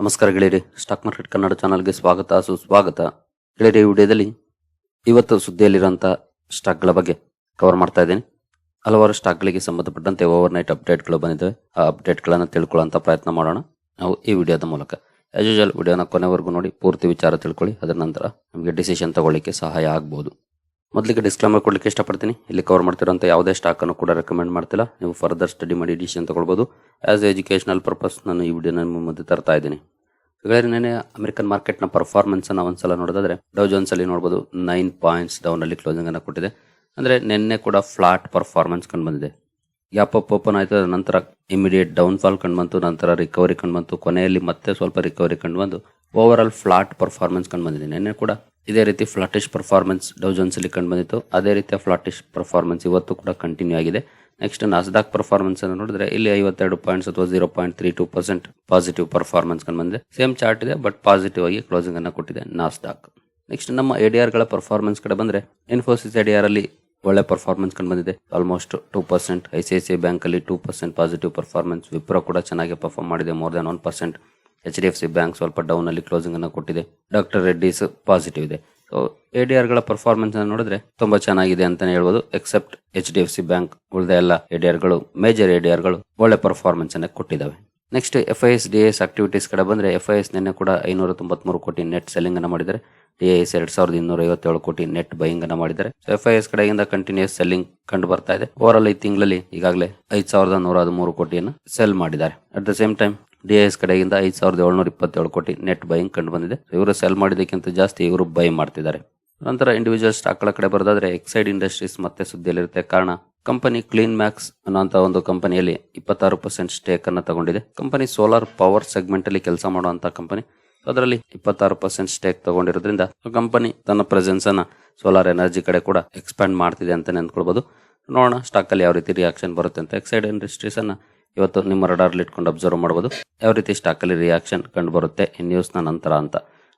ನಮಸ್ಕಾರ ಗೆಳೆಯರಿ stock market Kannada ಚಾನಲ್ಗೆ ಸ್ವಾಗತ, ಸುಸ್ವಾಗತ. ಗೆಳೆಯರಿ ವಿಡಿಯೋದಲ್ಲಿ ಇವತ್ತು ಸುದ್ದಿಯಲ್ಲಿರುವಂಥ ಸ್ಟಾಕ್ಗಳ ಬಗ್ಗೆ ಕವರ್ ಮಾಡ್ತಾ ಇದ್ದೀನಿ. ಹಲವಾರು ಸ್ಟಾಕ್ಗಳಿಗೆ ಸಂಬಂಧಪಟ್ಟಂತೆ ಓವರ್ ನೈಟ್ ಅಪ್ಡೇಟ್ಗಳು ಬಂದಿದ್ದಾವೆ. ಆ ಅಪ್ಡೇಟ್ಗಳನ್ನು ತಿಳ್ಕೊಳ್ಳೋಂಥ ಪ್ರಯತ್ನ ಮಾಡೋಣ. ನಾವು ಈ ವಿಡಿಯೋದ ಮೂಲಕ. ಆಸ್ ಯೂಶಲ್ ವಿಡಿಯೋನ ಕೊನೆವರೆಗೂ ನೋಡಿ, ಪೂರ್ತಿ ವಿಚಾರ ತಿಳ್ಕೊಳ್ಳಿ. ಅದರ ನಂತರ ನಮಗೆ ಡಿಸಿಷನ್ ತಗೊಳ್ಳಿಕ್ಕೆ ಸಹಾಯ ಆಗ್ಬೋದು. ಮೊದಲಿಗೆ ಡಿಸ್ಕ್ಲೇಮರ್ ಕೊಡಲಿಕ್ಕೆ ಇಷ್ಟಪಡ್ತೀನಿ. ಇಲ್ಲಿ ಕವರ್ ಮಾಡ್ತಿರೋಂಥ ಯಾವುದೇ ಸ್ಟಾಕನ್ನು ಕೂಡ ರೆಕಮೆಂಡ್ ಮಾಡ್ತಿಲ್ಲ. ನೀವು ಫರ್ದರ್ ಸ್ಟಡಿ ಮಾಡಿ ಡಿಸಿಷನ್ ತಗೊಳ್ಬೋದು. ಆ್ಯಸ್ ಎಜುಕೇಷನಲ್ ಪರ್ಪಸ್ ನಾನು ಈ ವಿಡಿಯೋನ ನಿಮ್ಮ ಮುಂದೆ ತರ್ತಾ ಇದ್ದೀನಿ. ಹಾಗಾದ್ರೆ ನೆನೆ ಅಮೆರಿಕನ್ ಮಾರ್ಕೆಟ್ನ ಪರ್ಫಾರ್ಮೆನ್ಸನ್ನು ಒಂದು ಒಂದ್ಸಲ ನೋಡೋದಾದ್ರೆ ಡೌ ಜೋನ್ಸಲ್ಲಿ ನೋಡ್ಬೋದು ನೈನ್ ಪಾಯಿಂಟ್ಸ್ ಡೌನಲ್ಲಿ ಕ್ಲೋಸಿಂಗನ್ನು ಕೊಟ್ಟಿದೆ. ಅಂದರೆ ನಿನ್ನೆ ಕೂಡ ಫ್ಲಾಟ್ ಪರ್ಫಾರ್ಮೆನ್ಸ್ ಕಂಡು ಬಂದಿದೆ. ಗ್ಯಾಪ್ ಅಪ್ ಓಪನ್ ಆಯಿತು, ಅದರ ನಂತರ ಇಮಿಡಿಯೇಟ್ ಡೌನ್ ಫಾಲ್ ಕಂಡು ಬಂತು, ನಂತರ ರಿಕವರಿ ಕಂಡು ಬಂತು. ಕೊನೆಯಲ್ಲಿ ಮತ್ತೆ ಸ್ವಲ್ಪ ರಿಕವರಿ ಕಂಡು ಬಂದು ಓವರ್ ಆಲ್ ಫ್ಲಾಟ್ ಪರ್ಫಾರ್ಮೆನ್ಸ್ ಕಂಡು ಬಂದಿದೆ. ನಿನ್ನೆ ಕೂಡ ಇದೇ ರೀತಿ ಫ್ಲಾಟಿಶ್ ಪರ್ಫಾರ್ಮೆನ್ಸ್ ಡೌ ಜೋನ್ಸ್ ಅಲ್ಲಿ ಕಂಡು ಬಂದಿತ್ತು. ಅದೇ ರೀತಿಯ ಫ್ಲಾಟಿಶ್ ಪರ್ಫಾರ್ಮೆನ್ಸ್ ಇವತ್ತು ಕೂಡ ಕಂಟಿನ್ಯೂ ಆಗಿದೆ. ನೆಕ್ಸ್ಟ್ ನಾಸ್ಡಾಕ್ ಪರ್ಫಾರ್ಮೆನ್ಸ್ ಅನ್ನು ನೋಡಿದ್ರೆ ಇಲ್ಲಿ ಐವತ್ತೆರಡು ಪಾಯಿಂಟ್ಸ್ ಅಥವಾ zero point three two percent positive performance ಕಂಡು ಬಂದಿದೆ. ಸೇಮ್ ಚಾರ್ಟ್ ಇದೆ ಬಟ್ ಪಾಸಿಟಿವ್ ಆಗಿ ಕ್ಲೋಸಿಂಗ್ ಅನ್ನು ಕೊಟ್ಟಿದೆ ನಾಸ್ಡಾಕ್ ನೆಕ್ಸ್ಟ್ ನಮ್ಮ ಎಡಿಆರ್ಗಳ ಪರ್ಫಾರ್ಮೆನ್ಸ್ ಕಡೆ ಬಂದ್ರೆ ಇನ್ಫೋಸಿಸ್ ಎಡಿಆರ್ ಅಲ್ಲಿ ಒಳ್ಳೆ ಪರ್ಫಾರ್ಮೆನ್ಸ್ ಕಂಡು ಬಂದಿದೆ. Almost two percent I C I C bank ಅಲ್ಲಿ two percent positive performance Wipro ಕೂಡ ಚೆನ್ನಾಗಿ ಪರ್ಫಾರ್ಮ್ ಮಾಡಿದೆ more than one percent H D F C bank ಸ್ವಲ್ಪ ಡೌನ್ ಅಲ್ಲಿ ಕ್ಲೋಸಿಂಗ್ ಅನ್ನು ಕೊಟ್ಟಿದೆ. ಡಾಕ್ಟರ್ ರೆಡ್ಡಿಸ್ ಪಾಸಿಟಿವ್ ಇದೆ. ಸೊ ಎಡಿಆರ್ಗಳ ಪರ್ಫಾರ್ಮೆನ್ಸ್ ಅನ್ನು ನೋಡಿದ್ರೆ ತುಂಬಾ ಚೆನ್ನಾಗಿದೆ ಅಂತಾನೆ ಹೇಳ್ಬೋದು except H D F C bank ಉಳಿದ ಎಲ್ಲ ಎಡಿಆರ್ಗಳು ಮೇಜರ್ ಎಡಿಆರ್ಗಳು ಒಳ್ಳೆ ಪರ್ಫಾರ್ಮೆನ್ಸ್ ಅನ್ನು ಕೊಟ್ಟಿದ್ದಾವೆ. Next F I S D S activities ಕಡೆ ಬಂದ್ರೆ ಎಫ್ ಐ ಎಸ್ ನಿನ್ನೆ ಕೂಡ ಐನೂರ ತೊಂಬತ್ಮೂರು ಕೋಟಿ ನೆಟ್ ಸೆಲ್ಲಿಂಗ್ ಅನ್ನ ಮಾಡಿದರೆ ಡಿ ಎಸ್ ಎರಡ್ ಸಾವಿರದ ಇನ್ನೂರ ಐವತ್ತೇಳು ಕೋಟಿ ನೆಟ್ ಬೈಯಿಂಗ್ ಅನ್ನ ಮಾಡಿದ್ದಾರೆ. ಎಫ್ ಐ ಎಸ್ ಕಡೆಯಿಂದ ಕಂಟಿನ್ಯೂಸ್ ಸೆಲ್ಲಿಂಗ್ ಕಂಡು ಬರ್ತಾ ಇದೆ. ಓವರ್ ಆಲ್ ಈ ತಿಂಗಳಲ್ಲಿ ಈಗಾಗಲೇ ಐದ್ ಸಾವಿರದ ನೂರ ಹದಿಮೂರು ಕೋಟಿಯನ್ನು ಸೆಲ್ ಮಾಡಿದ್ದಾರೆ. At the same time D S ಕಡೆಯಿಂದ ಐದು ಸಾವಿರದ ಏಳ್ನೂರ ಇಪ್ಪತ್ತೇಳು ಕೋಟಿ ನೆಟ್ ಬೈಯಿಂಗ್ ಕಂಡು ಬಂದಿದೆ. ಇವರು ಸೆಲ್ ಮಾಡಿದಕ್ಕಿಂತ ಜಾಸ್ತಿ ಇವರು ಬೈ ಮಾಡ್ತಿದ್ದಾರೆ. ನಂತರ ಇಂಡಿವಿಜುವಲ್ ಸ್ಟಾಕ್ಗಳ ಕಡೆ ಬರೋದಾದ್ರೆ ಎಕ್ಸೈಡ್ ಇಂಡಸ್ಟ್ರೀಸ್ ಮತ್ತೆ ಸುದ್ದಿಯಲ್ಲಿರುತ್ತೆ. ಕಾರಣ ಕಂಪನಿ ಕ್ಲೀನ್ ಮ್ಯಾಕ್ಸ್ ಅನ್ನುವಂತ ಒಂದು ಕಂಪನಿಯಲ್ಲಿ ಇಪ್ಪತ್ತಾರು ಪರ್ಸೆಂಟ್ ಸ್ಟೇಕ್ ಅನ್ನು ತಗೊಂಡಿದೆ. ಕಂಪನಿ ಸೋಲಾರ್ ಪವರ್ ಸೆಗ್ಮೆಂಟ್ ಅಲ್ಲಿ ಕೆಲಸ ಮಾಡುವಂತಹ ಕಂಪನಿ ಅದರಲ್ಲಿ ಇಪ್ಪತ್ತಾರು ಪರ್ಸೆಂಟ್ ಸ್ಟೇಕ್ ತಗೊಂಡಿರೋದ್ರಿಂದ ಕಂಪನಿ ತನ್ನ ಪ್ರೆಸೆನ್ಸ್ ಅನ್ನ ಸೋಲಾರ್ ಎನರ್ಜಿ ಕಡೆ ಕೂಡ ಎಕ್ಸ್ಪ್ಯಾಂಡ್ ಮಾಡ್ತಿದೆ ಅಂತ ನೆನ್ಕೊಳ್ಬಹುದು ನೋಡೋಣ ಸ್ಟಾಕ್ ಅಲ್ಲಿ ಯಾವ ರೀತಿ ರಿಯಾಕ್ಷನ್ ಬರುತ್ತೆ ಅಂತ ಎಕ್ಸೈಡ್ ಇಂಡಸ್ಟ್ರೀಸ್ ಅನ್ನ ಇವತ್ತು ನಿಮ್ಮ ರಡಾರ್ ಇಟ್ಕೊಂಡು ಅಬ್ಸರ್ವ್ ಮಾಡಬಹುದು ಯಾವ ರೀತಿ ಸ್ಟಾಕ್ ಅಲ್ಲಿ ರಿಯಾಕ್ಷನ್ ಕಂಡು ಬರುತ್ತೆ, ಈ ನ್ಯೂಸ್ನ ನಂತರ ಅಂತ.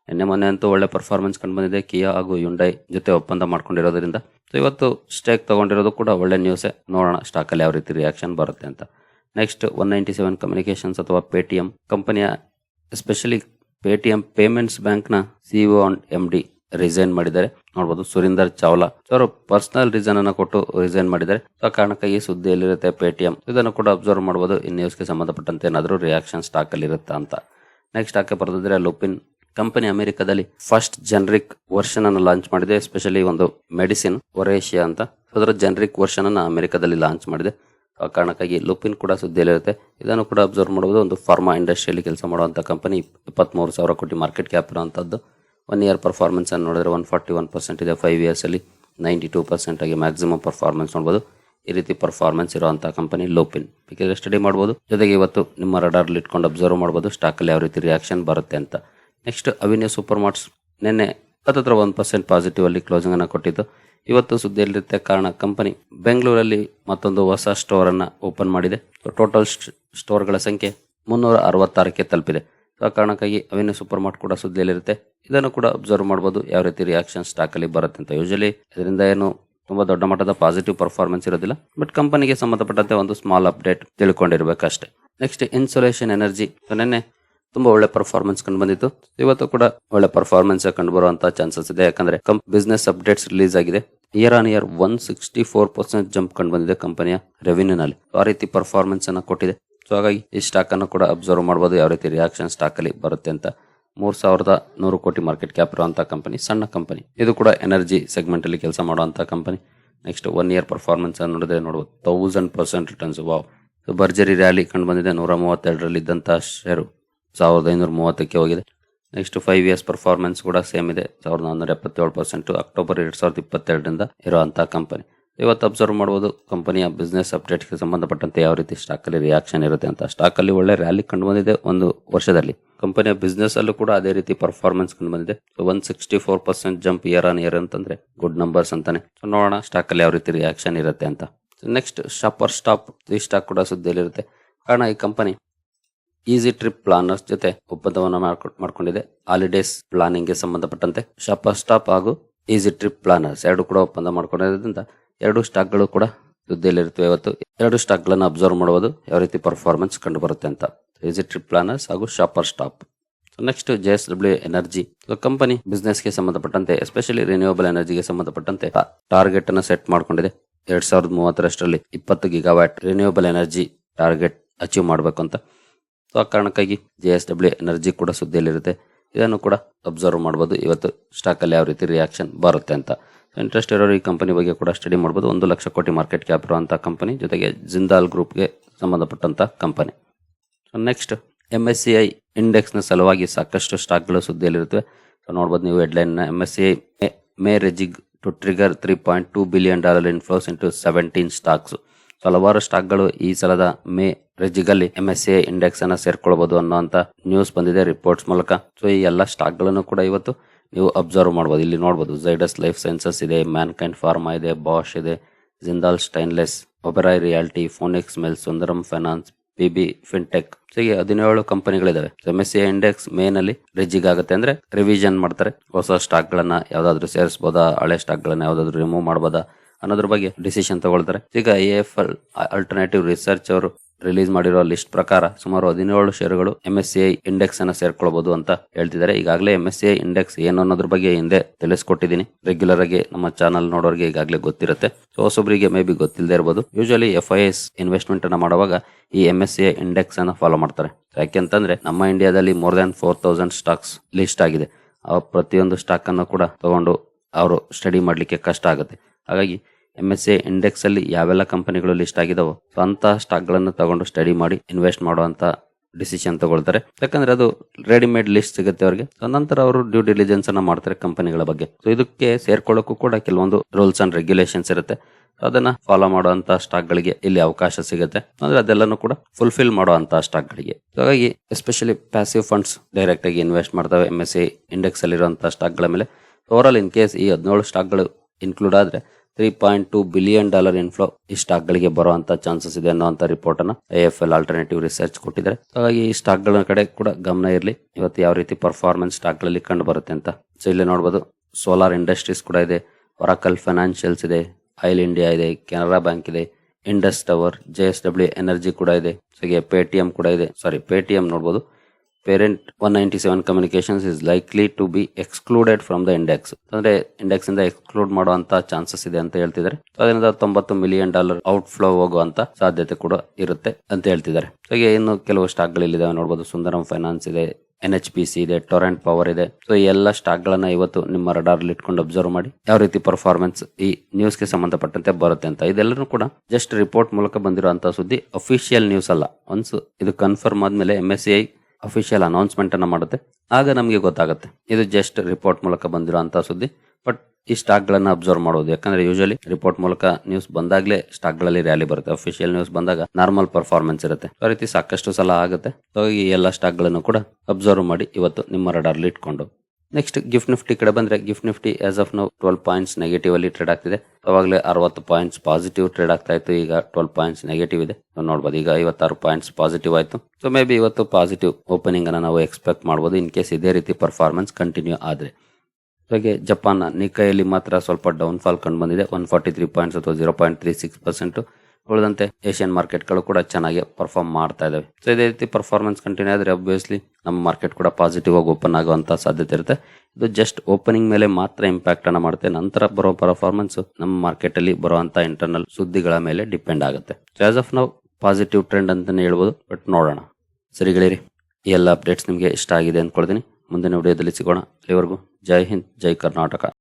ನಿನ್ನೆ ಮೊನ್ನೆ ಅಂತೂ ಒಳ್ಳೆ ಪರ್ಫಾರ್ಮೆನ್ಸ್ ಕಂಡು ಬಂದಿದೆ. ಕಿಯಾ ಹಾಗೂ ಯುಂಡೈ ಜೊತೆ ಒಪ್ಪಂದ ಮಾಡ್ಕೊಂಡಿರೋದ್ರಿಂದ. ಸೊ ಇವತ್ತು ಸ್ಟೇಕ್ ತಗೊಂಡಿರೋದು ಕೂಡ ಒಳ್ಳೆ ನ್ಯೂಸೇ ನೋಡೋಣ ಸ್ಟಾಕ್ ಅಲ್ಲಿ ಯಾವ ರೀತಿ ರಿಯಾಕ್ಷನ್ ಬರುತ್ತೆ ಅಂತ. Next one ninety seven communications ಅಥವಾ ಪೇಟಿಎಂ ಕಂಪನಿಯ ಎಸ್ಪೆಷಲಿ ಪೇಟಿಎಂ ಪೇಮೆಂಟ್ಸ್ ಬ್ಯಾಂಕ್ನ CEO and M D resign ಮಾಡಿದ್ದಾರೆ. ನೋಡಬಹುದು ಸುರಿಂದರ್ ಚಾವ್ಲಾ. ಅವರು ಪರ್ಸನಲ್ ರೀಸನ್ ಅನ್ನ ಕೊಟ್ಟು ರಿಸೈನ್ ಮಾಡಿದ್ದಾರೆ. ಆ ಕಾರಣಕ್ಕಾಗಿ ಸುದ್ದಿಯಲ್ಲಿರುತ್ತೆ ಪೇಟಿಎಂ. ಇದನ್ನು ಕೂಡ ಅಬ್ಸರ್ವ್ ಮಾಡಬಹುದು ಈ ನ್ಯೂಸ್ಗೆ ಸಂಬಂಧಪಟ್ಟಂತೆ ಏನಾದರೂ ರಿಯಾಕ್ಷನ್ ಸ್ಟಾಕ್ ಅಲ್ಲಿ ಇರುತ್ತಾ ಅಂತ. ನೆಕ್ಸ್ಟ್ ಹಾಕಿ ಬರೆದಿದ್ರೆ ಲುಪಿನ್. ಕಂಪನಿ ಅಮೆರಿಕದಲ್ಲಿ ಫಸ್ಟ್ ಜನರಿಕ್ ವರ್ಷನ್ ಅನ್ನು ಲಾಂಚ್ ಮಾಡಿದೆ. ಎಸ್ಪೆಷಲಿ ಒಂದು ಮೆಡಿಸಿನ್ ಒರೇಷಿಯಾ ಅಂತ. ಅದರ ಜನರಿಕ್ ವರ್ಷನ್ ಅನ್ನು ಅಮೆರಿಕದಲ್ಲಿ ಲಾಂಚ್ ಮಾಡಿದೆ. ಆ ಕಾರಣಕ್ಕಾಗಿ ಲುಪಿನ್ ಕೂಡ ಸುದ್ದಿಯಲ್ಲಿರುತ್ತೆ. ಇದನ್ನು ಕೂಡ ಅಬ್ಸರ್ವ್ ಮಾಡಬಹುದು ಒಂದು ಫಾರ್ಮಾ ಇಂಡಸ್ಟ್ರಿಯಲ್ಲಿ ಕೆಲಸ ಮಾಡುವಂತ ಕಂಪನಿ ಇಪ್ಪತ್ಮೂರು ಸಾವಿರ ಕೋಟಿ ಮಾರ್ಕೆಟ್ ಕ್ಯಾಪ್ ಇರುವಂತದ್ದು ಒನ್ ಇಯರ್ ಪರ್ಫಾರ್ಮೆನ್ಸ್ ಅನ್ನು ನೋಡಿದ್ರೆ ಒನ್ ಫಾರ್ಟಿ ಒನ್ ಪರ್ಸೆಂಟ್ ಇದೆ. ಫೈವ್ ಇಯರ್ಸಲ್ಲಿ ನೈಂಟಿ ಟೂ ಪರ್ಸೆಂಟ್ ಆಗಿ ಮ್ಯಾಕ್ಸಿಮಮ್ ಪರ್ಫಾರ್ಮೆನ್ಸ್ ನೋಡ್ಬೋದು. ಈ ರೀತಿ ಪರ್ಫಾರ್ಮೆನ್ಸ್ ಇರುವಂಥ ಕಂಪನಿ ಲೋಪಿನ್ ಬೇಕಿದ್ರೆ ಸ್ಟಡಿ ಮಾಡ್ಬೋದು. ಜೊತೆಗೆ ಇವತ್ತು ನಿಮ್ಮ ರಡಾರ್ ಇಟ್ಕೊಂಡು ಅಬ್ಸರ್ವ್ ಮಾಡ್ಬೋದು. ಸ್ಟಾಕಲ್ಲಿ ಯಾವ ರೀತಿ ರಿಯಾಕ್ಷನ್ ಬರುತ್ತೆ ಅಂತ. ನೆಕ್ಸ್ಟ್ ಅವಿನ್ಯೂ ಸೂಪರ್ ಮಾರ್ಟ್ಸ್ ನಿನ್ನೆ ಹತ್ತತ್ರ ಒನ್ ಪರ್ಸೆಂಟ್ ಪಾಸಿಟಿವ್ ಅಲ್ಲಿ ಕ್ಲೋಸಿಂಗ್ ಅನ್ನು ಕೊಟ್ಟಿದ್ದು ಇವತ್ತು ಸುದ್ದಿಯಲ್ಲಿರುತ್ತೆ ಕಾರಣ ಕಂಪನಿ ಬೆಂಗಳೂರಲ್ಲಿ ಮತ್ತೊಂದು ಹೊಸ ಸ್ಟೋರ್ ಅನ್ನ ಓಪನ್ ಮಾಡಿದೆ. ಟೋಟಲ್ ಸ್ಟೋರ್ಗಳ ಸಂಖ್ಯೆ ಮುನ್ನೂರ ಅರವತ್ತಾರಕ್ಕೆ ತಲುಪಿದೆ. ಆ ಕಾರಣಕ್ಕಾಗಿ ಅವೆನ್ಯೂ ಸೂಪರ್ ಮಾರ್ಟ್ ಕೂಡ ಸುದ್ದಿಯಲ್ಲಿರುತ್ತೆ. ಇದನ್ನು ಕೂಡ ಅಬ್ಸರ್ವ್ ಮಾಡಬಹುದು ಯಾವ ರೀತಿ ರಿಯಾಕ್ಷನ್ ಸ್ಟಾಕ್ ಅಲ್ಲಿ ಬರುತ್ತೆ ಅಂತ ಯೂಶಲಿ ಇದರಿಂದ ಏನು ತುಂಬಾ ದೊಡ್ಡ ಮಟ್ಟದ ಪಾಸಿಟಿವ್ ಪರ್ಫಾರ್ಮೆನ್ಸ್ ಇರೋದಿಲ್ಲ. ಬಟ್ ಕಂಪನಿಗೆ ಸಂಬಂಧಪಟ್ಟಂತೆ ಒಂದು ಸ್ಮಾಲ್ ಅಪ್ಡೇಟ್ ತಿಳ್ಕೊಂಡಿರ್ಬೇಕಷ್ಟೇ. ನೆಕ್ಸ್ಟ್ ಇನ್ಸುಲೇಷನ್ ಎನರ್ಜಿ ನಿನ್ನೆ ತುಂಬಾ ಒಳ್ಳೆ ಪರ್ಫಾರ್ಮೆನ್ಸ್ ಕಂಡು ಬಂದಿತ್ತು. ಇವತ್ತು ಕೂಡ ಒಳ್ಳೆ ಪರ್ಫಾರ್ಮೆನ್ಸ್ ಕಂಡು ಬರುವಂತ ಚಾನ್ಸಸ್ ಇದೆ. ಯಾಕಂದ್ರೆ ಬಿಸ್ನೆಸ್ ಅಪ್ಡೇಟ್ಸ್ ರಿಲೀಸ್ ಆಗಿದೆ. Year on year one sixty four percent jump ಕಂಡು ಬಂದಿದೆ ಕಂಪನಿಯ ರೆವಿನ್ಯೂನಲ್ಲಿ ಆ ರೀತಿ ಪರ್ಫಾರ್ಮೆನ್ಸ್ ಅನ್ನ ಕೊಟ್ಟಿದೆ. ಸೊ ಹಾಗಾಗಿ ಈ ಸ್ಟಾಕ್ ಅನ್ನು ಕೂಡ ಅಬ್ಸರ್ವ್ ಮಾಡಬಹುದು ಯಾವ ರೀತಿ ರಿಯಾಕ್ಷನ್ ಸ್ಟಾಕ್ ಅಲ್ಲಿ ಬರುತ್ತೆ ಅಂತ. ಮೂರ್ ಸಾವಿರದ ನೂರು ಕೋಟಿ ಮಾರ್ಕೆಟ್ ಕ್ಯಾಪ್ ಇರುವಂಥ ಕಂಪನಿ ಸಣ್ಣ ಕಂಪನಿ ಇದು ಕೂಡ ಎನರ್ಜಿ ಸೆಗ್ಮೆಂಟ್ ಅಲ್ಲಿ ಕೆಲಸ ಮಾಡುವಂಥ company next one year performance ಅನ್ನು ನೋಡಿದ್ರೆ ನೋಡಬಹುದು ತೌಸಂಡ್ ಪರ್ಸೆಂಟ್ ರಿಟರ್ನ್ಸ್ ವಾವ್ ಭರ್ಜರಿ ರ್ಯಾಲಿ ಕಂಡು ಬಂದಿದೆ, ನೂರ ಮೂವತ್ತೆರಡರಲ್ಲಿ ಇದ್ದಂಥ ಶೇರು ಸಾವಿರದ ಐನೂರ ಮೂವತ್ತಕ್ಕೆ ಹೋಗಿದೆ. ನೆಕ್ಸ್ಟ್ ಫೈವ್ ಇಯರ್ಸ್ ಪರ್ಫಾರ್ಮೆನ್ಸ್ ಕೂಡ ಸೇಮ್ ಇದೆ, ಸಾವಿರದ ನಾನ್ನೂರ ಎಪ್ಪತ್ತೇಳು ಪರ್ಸೆಂಟ್ ಅಕ್ಟೋಬರ್ ಎರಡು ಸಾವಿರದ ಇಪ್ಪತ್ತೆರಡರಿಂದ ಇರುವಂತಹ ಕಂಪನಿ ಇವತ್ತು ಅಬ್ಸರ್ವ್ ಮಾಡ್ಬೋದು ಕಂಪನಿಯ ಬಿಸ್ನೆಸ್ ಅಪ್ಡೇಟ್ಗೆ ಸಂಬಂಧಪಟ್ಟಂತೆ ಯಾವ ರೀತಿ ಸ್ಟಾಕಲ್ಲಿ ರಿಯಾಕ್ಷನ್ ಇರುತ್ತೆ ಅಂತ. ಸ್ಟಾಕಲ್ಲಿ ಒಳ್ಳೆ ರ್ಯಾಲಿ ಕಂಡು ಬಂದಿದೆ ಒಂದು ವರ್ಷದಲ್ಲಿ. ಕಂಪನಿಯ ಬಿಸ್ನೆಸ್ ಅಲ್ಲೂ ಕೂಡ ಅದೇ ರೀತಿ ಪರ್ಫಾರ್ಮೆನ್ಸ್ ಕಂಡು ಬಂದಿದೆ. One sixty four percent jump year on year ಅಂತಂದ್ರೆ ಗುಡ್ ನಂಬರ್ಸ್ ಅಂತಾನೆ. ಸೊ ನೋಡೋಣ ಸ್ಟಾಕ್ ಅಲ್ಲಿ ಯಾವ ರೀತಿ ರಿಯಾಕ್ಷನ್ ಇರುತ್ತೆ ಅಂತ. ನೆಕ್ಸ್ಟ್ ಶಾಪರ್ ಸ್ಟಾಪ್ ಈ ಸ್ಟಾಕ್ ಕೂಡ ಸುದ್ದಿಯಲ್ಲಿರುತ್ತೆ. ಕಾರಣ ಈ ಕಂಪನಿ ಈಸಿ ಟ್ರಿಪ್ ಪ್ಲಾನರ್ಸ್ ಜೊತೆ ಒಪ್ಪಂದವನ್ನು ಮಾಡ್ಕೊ- ಮಾಡ್ಕೊಂಡಿದೆ. ಹಾಲಿಡೇಸ್ ಪ್ಲಾನಿಂಗ್ಗೆ ಸಂಬಂಧಪಟ್ಟಂತೆ. ಶಾಪರ್ ಸ್ಟಾಪ್ ಹಾಗೂ ಈಸಿ ಟ್ರಿಪ್ ಪ್ಲಾನರ್ಸ್ ಎರಡು ಕೂಡ ಒಪ್ಪಂದ ಮಾಡ್ಕೊಂಡಿರೋದ್ರಿಂದ ಎರಡು ಸ್ಟಾಕ್ಗಳು ಕೂಡ ಸುದ್ದಿಯಲ್ಲಿರುತ್ತವೆ ಇವತ್ತು. ಎರಡು ಸ್ಟಾಕ್ಗಳನ್ನು ಅಬ್ಸರ್ವ್ ಮಾಡುವುದು ಯಾವ ರೀತಿ ಪರ್ಫಾರ್ಮೆನ್ಸ್ ಕಂಡು ಬರುತ್ತೆ ಅಂತ ಈಸಿ ಟ್ರಿಪ್ ಪ್ಲಾನರ್ಸ್ ಹಾಗೂ Shopper Stop next J S W energy company ಬಿಸ್ನೆಸ್ಗೆ ಸಂಬಂಧಪಟ್ಟಂತೆ ಎಸ್ಪೆಷಲಿ ರಿನ್ಯೂವಬಲ್ ಎನರ್ಜಿಗೆ ಸಂಬಂಧಪಟ್ಟಂತೆ ಟಾರ್ಗೆಟ್ ಅನ್ನು ಸೆಟ್ ಮಾಡಿಕೊಂಡಿದೆ. ಎರಡ್ ಸಾವಿರದ ಮೂವತ್ತರಷ್ಟರಲ್ಲಿ ಇಪ್ಪತ್ತು gigawatt renewable energy target achieve ಮಾಡಬೇಕು ಅಂತ. ಸೊ ಆ ಕಾರಣಕ್ಕಾಗಿ ಜೆ ಎಸ್ ಡಬ್ಲ್ಯೂ ಎನರ್ಜಿ ಕೂಡ ಸುದ್ದಿಯಲ್ಲಿರುತ್ತೆ. ಇದನ್ನು ಕೂಡ ಅಬ್ಸರ್ವ್ ಮಾಡ್ಬೋದು. ಇವತ್ತು ಸ್ಟಾಕ್ ಅಲ್ಲಿ ಯಾವ ರೀತಿ ರಿಯಾಕ್ಷನ್ ಬರುತ್ತೆ ಅಂತ. ಇಂಟ್ರೆಸ್ಟ್ ಇರೋರು ಈ ಕಂಪನಿ ಬಗ್ಗೆ ಕೂಡ ಸ್ಟಡಿ ಮಾಡ್ಬೋದು. ಒಂದು ಲಕ್ಷ ಕೋಟಿ ಮಾರ್ಕೆಟ್ ಕ್ಯಾಪ್ ಇರುವಂಥ ಕಂಪನಿ ಜೊತೆಗೆ ಜಿಂದಾಲ್ ಗ್ರೂಪ್ಗೆ ಸಂಬಂಧಪಟ್ಟಂಥ company so next M S C I ಇಂಡೆಕ್ಸ್ನ ಸಲುವಾಗಿ ಸಾಕಷ್ಟು ಸ್ಟಾಕ್ಗಳು ಸುದ್ದಿಯಲ್ಲಿರುತ್ತವೆ. ಸೊ ನೋಡ್ಬೋದು ನೀವು headline M S C I May rejig to trigger three point two billion dollar inflows into seventeen stocks so ಹಲವಾರು ಸ್ಟಾಕ್ಗಳು ಈ ಸಲದ ಮೇ ರೆಜಿಗಲ್ಲಿ ಎಂ ಎಸ್ ಎ ಇಂಡೆಕ್ಸ್ ಅನ್ನ ಸೇರ್ಕೊಳ್ಬಹುದು ಅನ್ನೋಂತ ನ್ಯೂಸ್ ಬಂದಿದೆ ರಿಪೋರ್ಟ್ಸ್ ಮೂಲಕ. ಸೊ ಈ ಎಲ್ಲ ಸ್ಟಾಕ್ಗಳನ್ನು ಕೂಡ ಇವತ್ತು ನೀವು ಅಬ್ಸರ್ವ್ ಮಾಡಬಹುದು ಇಲ್ಲಿ ನೋಡಬಹುದು ಝೈಡಸ್ ಲೈಫ್ ಸೈನ್ಸಸ್ ಇದೆ ಮ್ಯಾನ್ ಕೈಂಡ್ ಫಾರ್ಮಾ ಇದೆ ಬಾಷ್ ಇದೆ Jindal stainless Oberoi realty Phoenix mills Sundaram finance P B fintech ಹೀಗೆ ಹದಿನೇಳು ಕಂಪನಿಗಳಿದಾವೆ. M S C index May ನಲ್ಲಿ ರಿಜಿಗ್ ಆಗುತ್ತೆ ಅಂದ್ರೆ ರಿವಿಷನ್ ಮಾಡ್ತಾರೆ. ಹೊಸ ಸ್ಟಾಕ್ ಗಳನ್ನ ಯಾವ್ದಾದ್ರು ಸೇರಿಸಬಹುದಾ ಹಳೆ ಸ್ಟಾಕ್ ಗಳನ್ನ ಯಾವ್ದಾದ್ರು ರಿಮೂವ್ ಮಾಡಬಹುದಾ ಅನ್ನೋದ್ರ ಬಗ್ಗೆ ಡಿಸಿಷನ್ ತಗೊಳ್ತಾರೆ. ಈಗ A F L alternative research ಅವರು ರಿಲೀಸ್ ಮಾಡಿರೋ ಲಿಸ್ಟ್ ಪ್ರಕಾರ ಸುಮಾರು ಹದಿನೇಳು ಷೇರುಗಳು ಎಸ್ ಸಿ ಇಂಡೆಕ್ಸ್ ಅನ್ನ ಸೇರ್ಕೊಳ್ಬಹುದು ಅಂತ ಹೇಳ್ತಿದ್ದಾರೆ. ಈಗಾಗಲೇ ಎಂ ಎಸ್ ಇಂಡೆಕ್ಸ್ ಏನು ಅನ್ನೋದ್ರ ಬಗ್ಗೆ ಹಿಂದೆ ತಿಳಿಸ್ಕೊಟ್ಟಿದ್ದೀನಿ. ರೆಗ್ಯುಲರ್ ಆಗಿ ನಮ್ಮ ಚಾನಲ್ ನೋಡೋರಿಗೆ ಈಗಾಗಲೇ ಗೊತ್ತಿರುತ್ತೆ. ಸೊ ಹೊಸೊಬ್ಬರಿಗೆ ಮೇ ಬಿ ಗೊತ್ತಿಲ್ಲದೆ ಇರಬಹುದು usually F I S investment ಅನ್ನ ಮಾಡುವಾಗ ಈ ಎಂ ಎಸ್ ಇಂಡೆಕ್ಸ್ ಅನ್ನ ಫಾಲೋ ಮಾಡ್ತಾರೆ. ಯಾಕೆಂತಂದ್ರೆ ನಮ್ಮ ಇಂಡಿಯಾದಲ್ಲಿ more than four thousand stocks list ಆಗಿದೆ. ಆ ಪ್ರತಿಯೊಂದು ಸ್ಟಾಕ್ ಅನ್ನು ಕೂಡ ತಗೊಂಡು ಅವರು ಸ್ಟಡಿ ಮಾಡಲಿಕ್ಕೆ ಕಷ್ಟ ಆಗುತ್ತೆ. ಹಾಗಾಗಿ ಎಂ ಎಸ್ ಎ ಇಂಡೆಕ್ಸ್ ಅಲ್ಲಿ ಯಾವೆಲ್ಲ ಕಂಪನಿಗಳು ಲಿಸ್ಟ್ ಆಗಿದಾವೋ ಸೊ ಅಂತ ಸ್ಟಾಕ್ಗಳನ್ನು ತಗೊಂಡು ಸ್ಟಡಿ ಮಾಡಿ ಇನ್ವೆಸ್ಟ್ ಮಾಡುವಂತ ಡಿಸಿಷನ್ ತಗೊಳ್ತಾರೆ. ಯಾಕಂದ್ರೆ ಅದು ರೆಡಿಮೇಡ್ ಲಿಸ್ಟ್ ಸಿಗುತ್ತೆ ಅವರಿಗೆ. ನಂತರ ಅವರು ಡ್ಯೂ ಡಿಲಿಜೆನ್ಸ್ ಅನ್ನ ಮಾಡ್ತಾರೆ ಕಂಪನಿಗಳ ಬಗ್ಗೆ. ಸೊ ಇದಕ್ಕೆ ಸೇರ್ಕೊಳ್ಳೋಕ್ಕೂ ಕೂಡ ಕೆಲವೊಂದು ರೂಲ್ಸ್ ಅಂಡ್ ರೆಗ್ಯುಲೇಷನ್ಸ್ ಇರುತ್ತೆ. ಅದನ್ನ ಫಾಲೋ ಮಾಡುವಂತ ಸ್ಟಾಕ್ ಗಳಿಗೆ ಇಲ್ಲಿ ಅವಕಾಶ ಸಿಗುತ್ತೆ. ಅಂದ್ರೆ ಅದೆಲ್ಲನೂ ಕೂಡ ಫುಲ್ಫಿಲ್ ಮಾಡುವಂತ ಸ್ಟಾಕ್ ಗಳಿಗೆ. ಹಾಗಾಗಿ ಎಸ್ಪೆಷಲಿ ಪ್ಯಾಸಿವ್ ಫಂಡ್ಸ್ ಡೈರೆಕ್ಟ್ ಆಗಿ ಇನ್ವೆಸ್ಟ್ ಮಾಡ್ತವೆ ಎಂ ಎಸ್ ಸಿ ಇಂಡೆಕ್ಸ್ ಅಲ್ಲಿರುವಂತಹ ಸ್ಟಾಕ್ಗಳ ಮೇಲೆ. ಓವರ್ ಇನ್ ಕೇಸ್ ಈ ಹದಿನೇಳು ಸ್ಟಾಕ್ಗಳು ಇನ್ಕ್ಲೂಡ್ ಆದ್ರೆ three point two billion dollar inflow ಈ ಸ್ಟಾಕ್ ಗಳಿಗೆ ಬರುವಂತ ಚಾನ್ಸಸ್ ಇದೆ ಅನ್ನೋ ರಿಪೋರ್ಟ್ ಅನ್ನ ಎಫ್ ಎಲ್ ಆಲ್ಟರ್ನೇಟಿವ್ ರಿಸರ್ಚ್ ಕೊಟ್ಟಿದ್ದಾರೆ. ಹಾಗಾಗಿ ಈ ಸ್ಟಾಕ್ಗಳ ಕಡೆ ಕೂಡ ಗಮನ ಇರಲಿ. ಇವತ್ತು ಯಾವ ರೀತಿ ಪರ್ಫಾರ್ಮೆನ್ಸ್ ಸ್ಟಾಕ್ಗಳಲ್ಲಿ ಕಂಡು ಬರುತ್ತೆ ಅಂತ. ಸೊ ಇಲ್ಲಿ ನೋಡಬಹುದು ಸೋಲಾರ್ ಇಂಡಸ್ಟ್ರೀಸ್ ಕೂಡ ಇದೆ ಒರಾಕಲ್ ಫೈನಾನ್ಷಿಯಲ್ಸ್ ಇದೆ ಆಯಿಲ್ ಇಂಡಿಯಾ ಇದೆ ಕೆನರಾ ಬ್ಯಾಂಕ್ ಇದೆ Indus tower J S W energy ಕೂಡ ಇದೆ. ಪೇಟಿಎಂ ಕೂಡ ಇದೆ. ಸಾರಿ ಪೇಟಿಎಂ ನೋಡಬಹುದು ninety seven communications is likely to be excluded from the index ಅಂದ್ರೆ ಇಂಡೆಕ್ಸ್ ಇಂದ ಎಕ್ಸ್ಕ್ಲೂಡ್ ಮಾಡುವಂತ ಚಾನ್ಸಸ್ ಇದೆ ಅಂತ ಹೇಳ್ತಿದ್ದಾರೆ. ಅದರಿಂದ ತೊಂಬತ್ತು ಮಿಲಿಯನ್ ಡಾಲರ್ ಔಟ್ ಫ್ಲೋ ಹೋಗುವಂತ ಸಾಧ್ಯತೆ ಕೂಡ ಇರುತ್ತೆ ಅಂತ ಹೇಳ್ತಿದ್ದಾರೆ. ಹಾಗೆ ಇನ್ನು ಕೆಲವು ಸ್ಟಾಕ್ ಗಳಿದ್ದಾವೆ ನೋಡಬಹುದು ಸುಂದರಂ ಫೈನಾನ್ಸ್ ಇದೆ ಎನ್ ಎಚ್ ಪಿ ಸಿ ಇದೆ ಟೊರೆಂಟ್ ಪವರ್ ಇದೆ. ಸೊ ಎಲ್ಲ ಸ್ಟಾಕ್ ಗಳನ್ನ ಇವತ್ತು ನಿಮ್ಮ ರಡಾರ್ ಇಟ್ಕೊಂಡು ಅಬ್ಸರ್ವ್ ಮಾಡಿ ಯಾವ ರೀತಿ ಪರ್ಫಾರ್ಮೆನ್ಸ್ ಈ ನ್ಯೂಸ್ಗೆ ಸಂಬಂಧಪಟ್ಟಂತೆ ಬರುತ್ತೆ ಅಂತ. ಇದೆಲ್ಲರೂ ಕೂಡ ಜಸ್ಟ್ ರಿಪೋರ್ಟ್ ಮೂಲಕ ಬಂದಿರುವಂತಹ ಸುದ್ದಿ ಅಫಿಷಿಯಲ್ ನ್ಯೂಸ್ ಅಲ್ಲ. ಒನ್ಸ್ ಇದು ಕನ್ಫರ್ಮ್ ಆದ್ಮೇಲೆ M S C I official announcement ಅನ್ನ ಮಾಡುತ್ತೆ. ಆಗ ನಮಗೆ ಗೊತ್ತಾಗುತ್ತೆ. ಇದು ಜಸ್ಟ್ ರಿಪೋರ್ಟ್ ಮೂಲಕ ಬಂದಿರುವಂತಹ ಸುದ್ದಿ. ಬಟ್ ಈ ಸ್ಟಾಕ್ ಗಳನ್ನ ಅಬ್ಸರ್ವ್ ಮಾಡೋದು. ಯಾಕಂದ್ರೆ ಯೂಶಲಿ ರಿಪೋರ್ಟ್ ಮೂಲಕ ನ್ಯೂಸ್ ಬಂದಾಗಲೇ ಸ್ಟಾಕ್ಗಳಲ್ಲಿ ರ್ಯಾಲಿ ಬರುತ್ತೆ. ಅಫಿಷಿಯಲ್ ನ್ಯೂಸ್ ಬಂದಾಗ ನಾರ್ಮಲ್ ಪರ್ಫಾರ್ಮೆನ್ಸ್ ಇರುತ್ತೆ. ಆ ರೀತಿ ಸಾಕಷ್ಟು ಸಲ ಆಗುತ್ತೆ. ಈ ಎಲ್ಲ ಸ್ಟಾಕ್ಗಳನ್ನು ಕೂಡ ಅಬ್ಸರ್ವ್ ಮಾಡಿ ಇವತ್ತು ನಿಮ್ಮ ರಡಾರ್ಲಿ ಇಟ್ಕೊಂಡು. ನೆಕ್ಸ್ಟ್ ಗಿಫ್ಟ್ ನಿಫ್ಟಿ ಕಡೆ ಬಂದ್ರೆ Gift Nifty as of now twelve points negative ಅಲ್ಲಿ ಟ್ರೇಡ್ ಆಗ್ತಿದೆ. ಅವಾಗಲೇ ಅರವತ್ತು ಪಾಯಿಂಟ್ಸ್ ಪಾಸಿಟಿವ್ ಟ್ರೇಡ್ ಆಗ್ತಾ ಇತ್ತು, ಈಗ ಟ್ವೆಲ್ ಪಾಯಿಂಟ್ಸ್ ನೆಗೆಟಿವ್ ಇದೆ. ನೋಡ್ಬೋದು, ಈಗ ಐವತ್ತಾರು ಪಾಯಿಂಟ್ಸ್ ಪಾಸಿಟಿವ್ ಆಯಿತು. ಸೊ ಮೇ ಬಿ ಇವತ್ತು ಪಾಸಿಟಿವ್ ಓಪನಿಂಗ್ ಅನ್ನು ನಾವು ಎಕ್ಸ್ಪೆಕ್ಟ್ ಮಾಡ್ಬೋದು ಇನ್ ಕೇಸ್ ಇದೇ ರೀತಿ ಪರ್ಫಾರ್ಮೆನ್ಸ್ ಕಂಟಿನ್ಯೂ ಆದರೆ. ಹಾಗೆ ಜಪಾನ್ ನಿಕೈಯಲ್ಲಿ ಮಾತ್ರ ಸ್ವಲ್ಪ ಡೌನ್ ಫಾಲ್ ಕಂಡು ಬಂದಿದೆ. ಒನ್ ಫಾರ್ಟಿ ತ್ರೀ ಪಾಯಿಂಟ್ಸ್ ಅಥವಾ zero point three six percent ಉಳಿದಂತೆ ಏಷ್ಯನ್ ಮಾರ್ಕೆಟ್ಗಳು ಕೂಡ ಚೆನ್ನಾಗಿ ಪರ್ಫಾರ್ಮ್ ಮಾಡ್ತಾ ಇದಾವೆ. ಸೊ ಇದೇ ರೀತಿ ಪರ್ಫಾರ್ಮೆನ್ಸ್ ಕಂಟಿನ್ಯೂ ಆದ್ರೆ ಅಬ್ವಿಯಸ್ಲಿ ನಮ್ಮ ಮಾರ್ಕೆಟ್ ಕೂಡ ಪಾಸಿಟಿವ್ ಆಗಿ ಓಪನ್ ಆಗುವಂತ ಸಾಧ್ಯತೆ ಇರುತ್ತೆ. ಇದು ಜಸ್ಟ್ ಓಪನಿಂಗ್ ಮೇಲೆ ಮಾತ್ರ ಇಂಪ್ಯಾಕ್ಟ್ ಅನ್ನ ಮಾಡುತ್ತೆ. ನಂತರ ಬರೋ ಪರ್ಫಾರ್ಮೆನ್ಸ್ ನಮ್ಮ ಮಾರ್ಕೆಟ್ ಅಲ್ಲಿ ಬರುವಂತ ಇಂಟರ್ನಲ್ ಸುದ್ದಿಗಳ ಮೇಲೆ ಡಿಪೆಂಡ್ ಆಗುತ್ತೆ. ಆಸ್ ಆಫ್ ನಾವು ಪಾಸಿಟಿವ್ ಟ್ರೆಂಡ್ ಅಂತಾನೆ ಹೇಳ್ಬೋದು. ಬಟ್ ನೋಡೋಣ. ಸರಿಗಳಿರಿ ಈ ಎಲ್ಲ ಅಪ್ಡೇಟ್ಸ್ ನಿಮಗೆ ಇಷ್ಟ ಆಗಿದೆ ಅಂದ್ಕೊಳ್ತೀನಿ. ಮುಂದಿನ ವಿಡಿಯೋದಲ್ಲಿ ಸಿಗೋಣ. ಅಲ್ಲಿವರೆಗೂ ಜೈ ಹಿಂದ್, ಜೈ ಕರ್ನಾಟಕ.